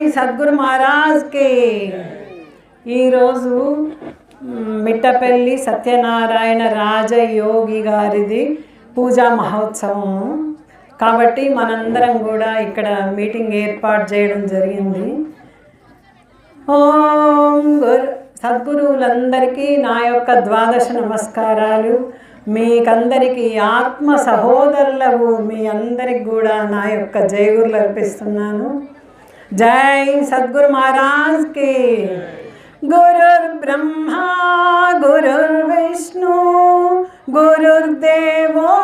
సద్గురు మహారాజ్కి. ఈరోజు మిట్టపల్లి సత్యనారాయణ రాజయోగి గారిది పూజా మహోత్సవం కాబట్టి మనందరం కూడా ఇక్కడ మీటింగ్ ఏర్పాటు చేయడం జరిగింది. ఓం సద్గురువులందరికీ నా యొక్క ద్వాదశ నమస్కారాలు. మీకందరికీ ఆత్మ సహోదరులకు మీ అందరికి కూడా నా యొక్క జయగురులు అర్పిస్తున్నాను. జై సద్గురు మహారాజ్కి గురుర్ బ్రహ్మ గురుర్ విష్ణు గురుర్దేవో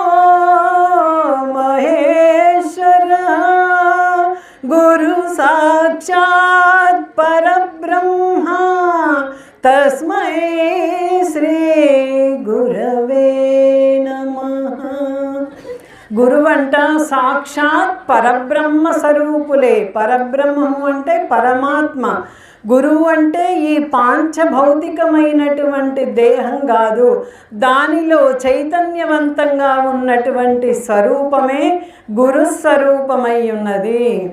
మహేశ్వర గురు సాక్షాత్ పరబ్రహ్మ తస్మై శ్రీ గురవే నమః గురువంట సాక్షాత్ పరబ్రహ్మ స్వరూపులే. పరబ్రహ్మము అంటే పరమాత్మ. గురువు అంటే ఈ పాంచభౌతికమైనటువంటి దేహం కాదు. దానిలో చైతన్యవంతంగా ఉన్నటువంటి స్వరూపమే గురు స్వరూపమై ఉన్నది.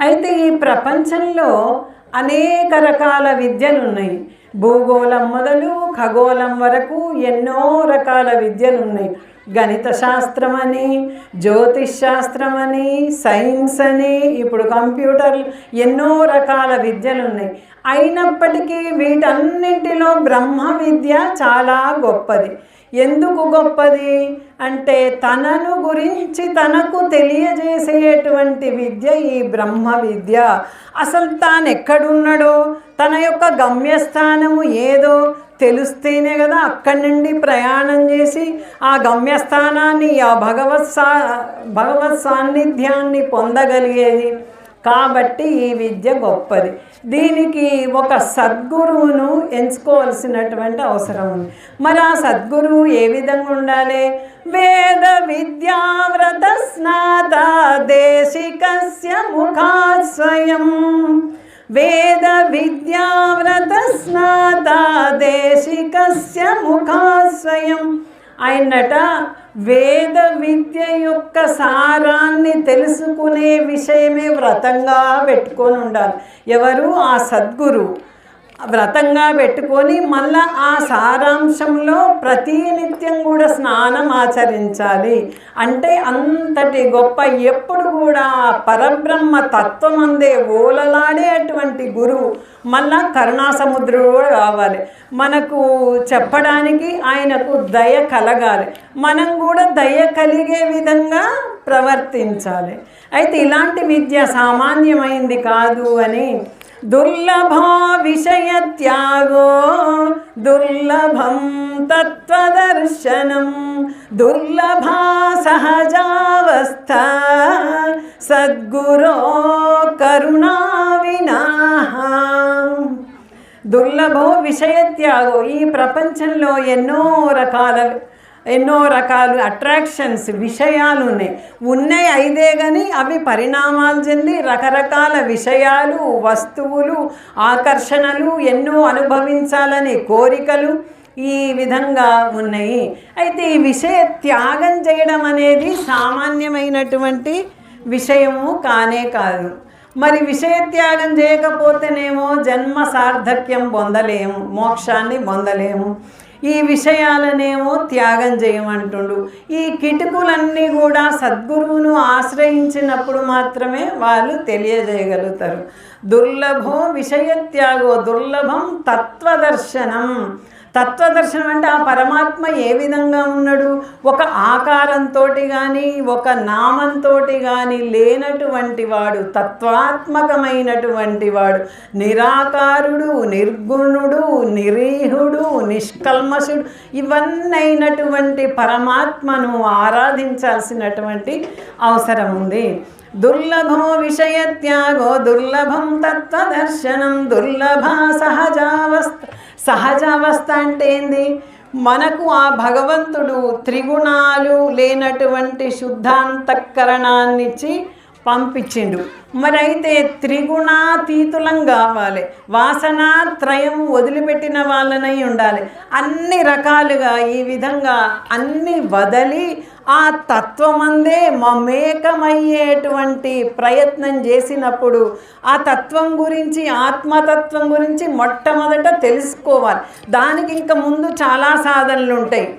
అయితే ఈ ప్రపంచంలో అనేక రకాల విద్యలు ఉన్నాయి భూగోళం మొదలు ఖగోళం వరకు ఎన్నో రకాల విద్యలు ఉన్నాయి గణిత శాస్త్రం అని జ్యోతిష్ శాస్త్రం అని సైన్స్ అని ఇప్పుడు కంప్యూటర్ ఎన్నో రకాల విద్యలు ఉన్నాయి అయినప్పటికీ వీటన్నింటిలో బ్రహ్మ విద్య చాలా గొప్పది. ఎందుకు గొప్పది? అంటే తనను గురించి తనకు తెలియజేసేటువంటి విద్య ఈ బ్రహ్మ విద్య అసలు తాను ఎక్కడున్నాడో తన యొక్క గమ్యస్థానము ఏదో? తెలిస్తేనే కదా అక్కడి నుండి ప్రయాణం చేసి ఆ గమ్యస్థానాన్ని ఆ భగవత్ సా భగవత్ సాన్నిధ్యాన్ని పొందగలిగేది. కాబట్టి ఈ విద్య గొప్పది. దీనికి ఒక సద్గురువును ఎంచుకోవాల్సినటువంటి అవసరం ఉంది. మరి ఆ సద్గురువు ఏ విధంగా ఉండాలి? వేద విద్యావ్రత స్నాత దేశికస్య ముఖాత్ వేద విద్యావ్రత స్నాత దేశికస్య ముఖాశ్రయం ఆయనట వేద విద్య యొక్క సారాన్ని తెలుసుకునే విషయమే వ్రతంగా పెట్టుకొని ఉండాలి. ఎవరు? ఆ సద్గురు. వ్రతంగా పెట్టుకొని మళ్ళా ఆ సారాంశంలో ప్రతినిత్యం కూడా స్నానం ఆచరించాలి. అంటే అంతటి గొప్ప ఎప్పుడు కూడా పరబ్రహ్మ తత్వం అందే ఓలలాడేటువంటి గురువు. మళ్ళా కరుణాసముద్రుడు కూడా కావాలి. మనకు చెప్పడానికి ఆయనకు దయ కలగాలి. మనం కూడా దయ కలిగే విధంగా ప్రవర్తించాలి. అయితే ఇలాంటి విద్య సామాన్యమైంది కాదు అని दुर्लभो విషయ త్యాగో దుర్లభం తత్వదర్శనం. దుర్లభ సహజావస్థ సద్గురో కరుణా దుర్లభో విషయత్యాగో ఈ ప్రపంచంలో ఎన్నో రకాల ఎన్నో రకాలు అట్రాక్షన్స్ విషయాలు ఉన్నాయి ఉన్నాయి ఐదే కానీ అవి పరిణామాలు చెంది రకరకాల విషయాలు వస్తువులు ఆకర్షణలు ఎన్నో అనుభవించాలనే కోరికలు ఈ విధంగా ఉన్నాయి. అయితే ఈ విషయ త్యాగం చేయడం అనేది సామాన్యమైనటువంటి విషయము కానే కాదు. మరి విషయత్యాగం చేయకపోతేనేమో జన్మ సార్థక్యం పొందలేము మోక్షాన్ని పొందలేము. ఈ విషయాలనేమో త్యాగం చేయమంటుండు. ఈ కిటుకులన్నీ కూడా సద్గురువును ఆశ్రయించినప్పుడు మాత్రమే వాళ్ళు తెలియజేయగలుగుతారు. దుర్లభో విషయత్యాగో దుర్లభం తత్వదర్శనం. తత్వదర్శనం అంటే ఆ పరమాత్మ ఏ విధంగా ఉన్నాడు? ఒక ఆకారంతో కానీ ఒక నామంతో కానీ లేనటువంటి వాడు తత్వాత్మకమైనటువంటి వాడు నిరాకారుడు నిర్గుణుడు నిరీహుడు నిష్కల్మషుడు ఇవన్నీ అయినటువంటి పరమాత్మను ఆరాధించాల్సినటువంటి అవసరం ఉంది. దుర్లభో విషయత్యాగో దుర్లభం తత్వదర్శనం దుర్లభ సహజావస్థ సహజావస్థ అంటే ఏంది మనకు ఆ భగవంతుడు త్రిగుణాలు లేనటువంటి శుద్ధాంతఃకరణాన్నిచ్చి పంపించిండు. మరి అయితే త్రిగుణాతీతులం కావాలి. వాసనాత్రయం వదిలిపెట్టిన వాళ్ళనై ఉండాలి. అన్ని రకాలుగా ఈ విధంగా అన్ని వదలి ఆ తత్వమందే మమేకమయ్యేటువంటి ప్రయత్నం చేసినప్పుడు ఆ తత్వం గురించి ఆత్మతత్వం గురించి మొట్టమొదట తెలుసుకోవాలి. దానికి ఇంకా ముందు చాలా సాధనలు ఉంటాయి.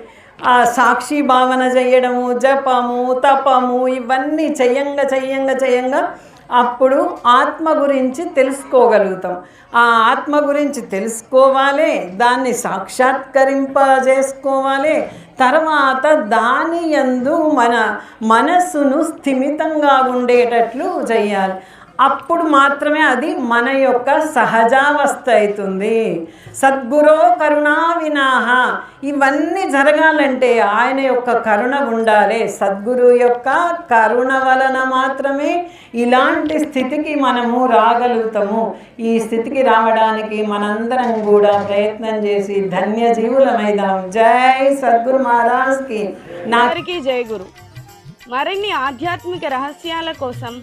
సాక్షి భావన చేయడము జపము తపము ఇవన్నీ చెయ్యంగా చెయ్యంగా చెయ్యంగా అప్పుడు ఆత్మ గురించి తెలుసుకోగలుగుతాం. ఆ ఆత్మ గురించి తెలుసుకోవాలి దాన్ని సాక్షాత్కరింపజేసుకోవాలి తర్వాత దాని యందు మన మనస్సును స్థిమితంగా ఉండేటట్లు చేయాలి అప్పుడు మాత్రమే అది మన యొక్క సహజావస్థ అవుతుంది. సద్గురో కరుణా వినాహ. ఇవన్నీ జరగాలంటే ఆయన యొక్క కరుణ ఉండాలి. సద్గురు యొక్క కరుణ వలన మాత్రమే ఇలాంటి స్థితికి మనము రాగలుగుతాము. ఈ స్థితికి రావడానికి మనందరం కూడా ప్రయత్నం చేసి ధన్య జీవులమైదాం జై సద్గురు మహారాజ్కి నాకి జై గురు. మరిన్ని ఆధ్యాత్మిక రహస్యాల కోసం